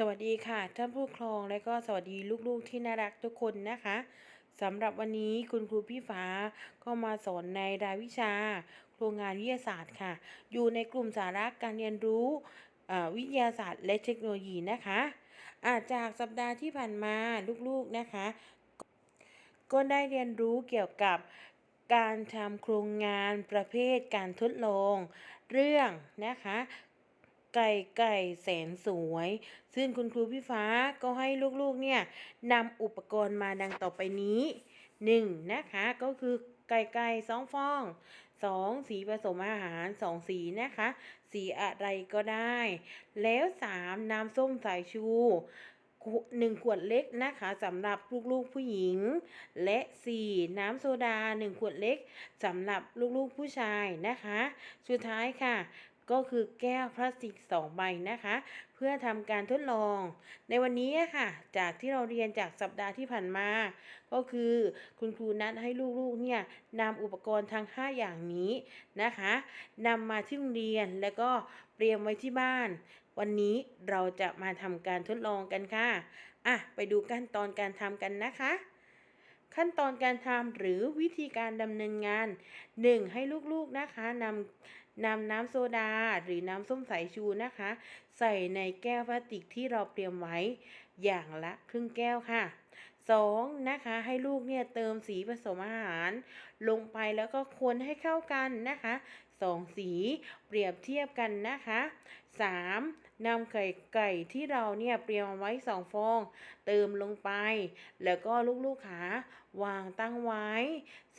สวัสดีค่ะท่านผู้ปกครองและก็สวัสดีลูกๆที่น่ารักทุกคนนะคะสำหรับวันนี้คุณครูพี่ฟ้าก็มาสอนในรายวิชา โครงงานวิทยาศาสตร์ค่ะ อยู่ในกลุ่มสาระการเรียนรู้วิทยาศาสตร์และเทคโนโลยีนะคะอาจากสัปดาห์ที่ผ่านมาลูกๆนะคะ ก็ได้เรียนรู้เกี่ยวกับการทำโครงงานประเภทการทดลอง เรื่องนะคะ ไก่ไก่แสนสวย ซึ่งคุณครูพี่ฟ้าก็ให้ลูกๆเนี่ยนำอุปกรณ์มาดังต่อไปนี้ 1. นะคะก็คือไก่ไก่สองฟอง 2. สีผสมอาหาร2สีนะคะ สีอะไรก็ได้ แล้ว 3. น้ำส้มสายชูหนึ่งขวดเล็กนะคะสำหรับลูกๆผู้หญิง และ 4. น้ำโซดา1ขวดเล็กสำหรับลูกๆผู้ชายนะคะ สุดท้ายค่ะ ก็คือแก้วพลาสติก2ใบนะคะ เพื่อทำการทดลอง ในวันนี้ค่ะ จากที่เราเรียนจากสัปดาห์ที่ผ่านมา ก็คือคุณครูนัดให้ลูกๆเนี่ยนำอุปกรณ์ทั้ง 5 อย่างนี้นะคะนำมาที่โรงเรียนแล้วก็เตรียมไว้ที่บ้าน วันนี้เราจะมาทำการทดลองกันค่ะอะไปดูขั้นตอนการทำกันนะคะ ขั้นตอนการทำหรือวิธีการดำเนินงาน 1. ให้ลูกๆนะคะนำนำน้ำโซดาหรือน้ำส้มสายชูนะคะ ใส่ในแก้วพลาสติกที่เราเตรียมไว้อย่างละครึ่งแก้วค่ะ 2. นะคะ ให้ลูกเนี่ยเติมสีผสมอาหาร ลงไปแล้วก็คนให้เข้ากันนะคะ สองสีเปรียบเทียบกันนะคะ 3. นำไข่ไก่ที่เราเนี่ยเตรียมไว้สองฟอง เติมลงไป แล้วก็ลูกๆขาวางตั้งไว้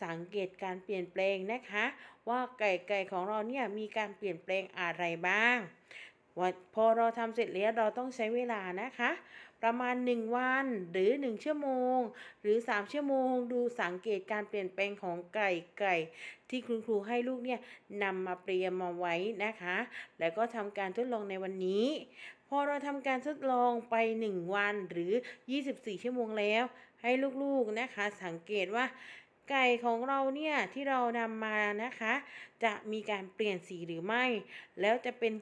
สังเกตการเปลี่ยนแปลงนะคะ ว่าไก่ไก่ของเราเนี่ยมีการเปลี่ยนแปลงอะไรบ้าง ว่าพอเราทำเสร็จแล้วเราต้องใช้เวลานะคะ ประมาณ 1 วันหรือ 1 ชั่วโมง หรือ 3 ชั่วโมง ดูสังเกตการเปลี่ยนแปลงของไก่ไก่ ที่คุณครูให้ลูกเนี่ยนำมาเตรียมมาไว้นะคะ แล้วก็ทำการทดลองในวันนี้ พอเราทำการทดลองไป 1 วันหรือ 24 ชั่วโมงแล้ว ให้ลูกๆนะคะสังเกตว่าไก่ของเราเนี่ยที่เรานำมานะคะ จะมีการเปลี่ยนสีหรือไม่ แล้วจะเป็น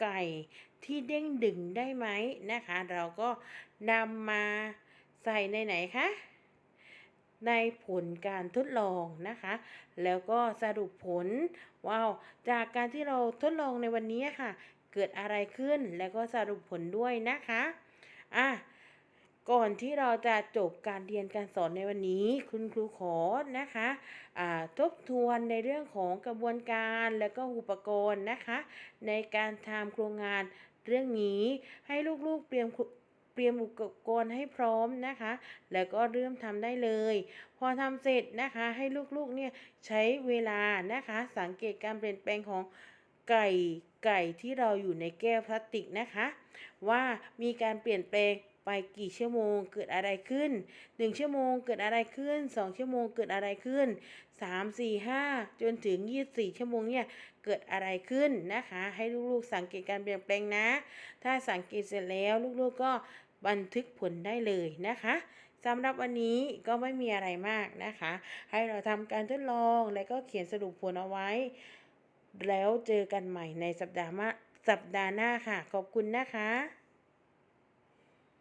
ไก่ที่เด้งดึงได้ไหมนะคะ เราก็นำมาใส่ในไหนคะในผลการทดลองนะคะ แล้วก็สรุปผลว้าวจากการที่เราทดลองในวันนี้ค่ะ เกิดอะไรขึ้นแล้วก็สรุปผลด้วยนะคะอะ ก่อนที่เราจะจบการเรียนการสอนในวันนี้ คุณครูขอนะคะทบทวนในเรื่องของกระบวนการและก็อุปกรณ์นะคะ ในการทำโครงงานเรื่องนี้ให้ลูกๆเตรียมเตรียมอุปกรณ์ให้พร้อมนะคะ แล้วก็เริ่มทำได้เลย พอทำเสร็จนะคะให้ลูกๆเนี่ยใช้เวลานะคะ สังเกตการเปลี่ยนแปลงของไก่ไก่ที่เราอยู่ในแก้วพลาสติกนะคะ ว่ามีการเปลี่ยนแปลง ไปกี่ชั่วโมงเกิดอะไรขึ้น 1 ชั่วโมงเกิดอะไรขึ้น 2 ชั่วโมงเกิดอะไรขึ้น 3 4 5 จนถึง 24 ชั่วโมงเนี่ยเกิดอะไรขึ้นนะคะ ให้ลูกๆสังเกตการเปลี่ยนแปลงนะ ถ้าสังเกตเสร็จแล้วลูกๆก็บันทึกผลได้เลยนะคะสำหรับวันนี้ก็ไม่มีอะไรมากนะคะ ให้เราทำการทดลองและก็เขียนสรุปผลเอาไว้ แล้วเจอกันใหม่ในสัปดาห์มาสัปดาห์หน้าค่ะ ขอบคุณนะคะ